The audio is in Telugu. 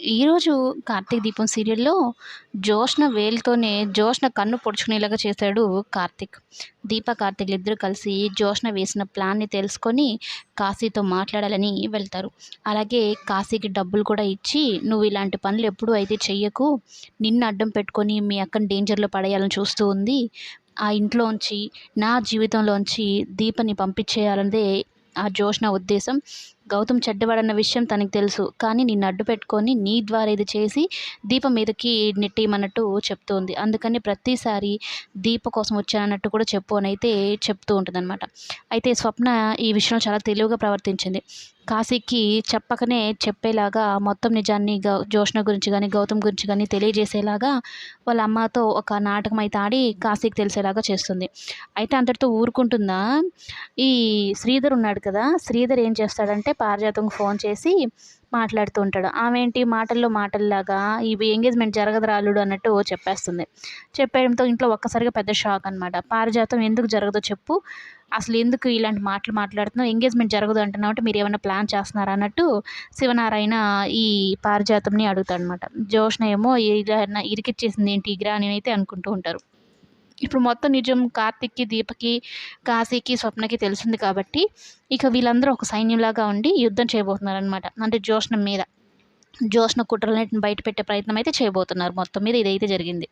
ఈరోజు కార్తీక దీపం సీరియల్లో జోష్న వేలుతోనే జోష్న కన్ను పొడుచుకునేలాగా చేశాడు కార్తీక్. దీప కార్తీక్ ఇద్దరు కలిసి జోష్న వేసిన ప్లాన్ని తెలుసుకొని కాశీతో మాట్లాడాలని వెళ్తారు. అలాగే కాశీకి డబ్బులు కూడా ఇచ్చి నువ్వు ఇలాంటి పనులు ఎప్పుడూ అయితే చెయ్యకు నిన్ను అడ్డం పెట్టుకొని మీ అక్కని డేంజర్లో పడేయాలని చూస్తూ ఉంది. ఆ ఇంట్లోంచి నా జీవితంలోంచి దీపని పంపించేయాలన్నదే ఆ జోష్న ఉద్దేశం. గౌతమ్ చెడ్డవాడన్న విషయం తనకి తెలుసు. కానీ నిన్ను అడ్డు పెట్టుకొని నీ ద్వారా ఇది చేసి దీప మీదకి నెట్టేయమన్నట్టు చెప్తుంది. అందుకని ప్రతిసారి దీప కోసం వచ్చానన్నట్టు కూడా చెప్పు అని అయితే చెప్తూ ఉంటుందన్నమాట. అయితే స్వప్న ఈ విషయంలో చాలా తెలివిగా ప్రవర్తించింది. కాశీకి చెప్పకనే చెప్పేలాగా మొత్తం నిజాన్ని గౌ జోష్ణ గురించి కానీ గౌతమ్ గురించి కానీ తెలియజేసేలాగా వాళ్ళ అమ్మతో ఒక నాటకం అయితే ఆడి కాశీకి తెలిసేలాగా చేస్తుంది. అయితే అంతటితో ఊరుకుంటుందా? ఈ శ్రీధర్ ఉన్నాడు కదా శ్రీధర్ ఏం చేస్తాడంటే పారిజాతంకి ఫోన్ చేసి మాట్లాడుతూ ఉంటాడు. ఆమె ఏంటి మాటల్లో మాటల్లాగా ఇవి ఎంగేజ్మెంట్ జరగదు రాలుడు అన్నట్టు చెప్పేస్తుంది. చెప్పేయడంతో ఇంట్లో ఒక్కసారిగా పెద్ద షాక్ అనమాట పారిజాతం ఎందుకు జరగదో చెప్పు. అసలు ఎందుకు ఇలాంటి మాటలు మాట్లాడుతున్నావు? ఎంగేజ్మెంట్ జరగదు అంటున్నావు అంటే మీరు ఏమైనా ప్లాన్ చేస్తున్నారా అన్నట్టు శివనారాయణ ఈ పారిజాతంని అడుగుతాడనమాట జోష్ణ ఏమో ఇలా ఇరికిచ్చేసింది ఏంటి ఇగ్రా అని అయితే అనుకుంటూ ఉంటారు. ఇప్పుడు మొత్తం నిజం కార్తిక్కి దీపకి కాశీకి స్వప్నకి తెలిసింది కాబట్టి ఇక వీళ్ళందరూ ఒక సైన్యంలాగా ఉండి యుద్ధం చేయబోతున్నారు అనమాట అంటే జ్యోష్ణం మీద. జోష్న కుట్రలన్నింటిని బయట పెట్టే ప్రయత్నం అయితే చేయబోతున్నారు. మొత్తం మీద ఇదైతే జరిగింది.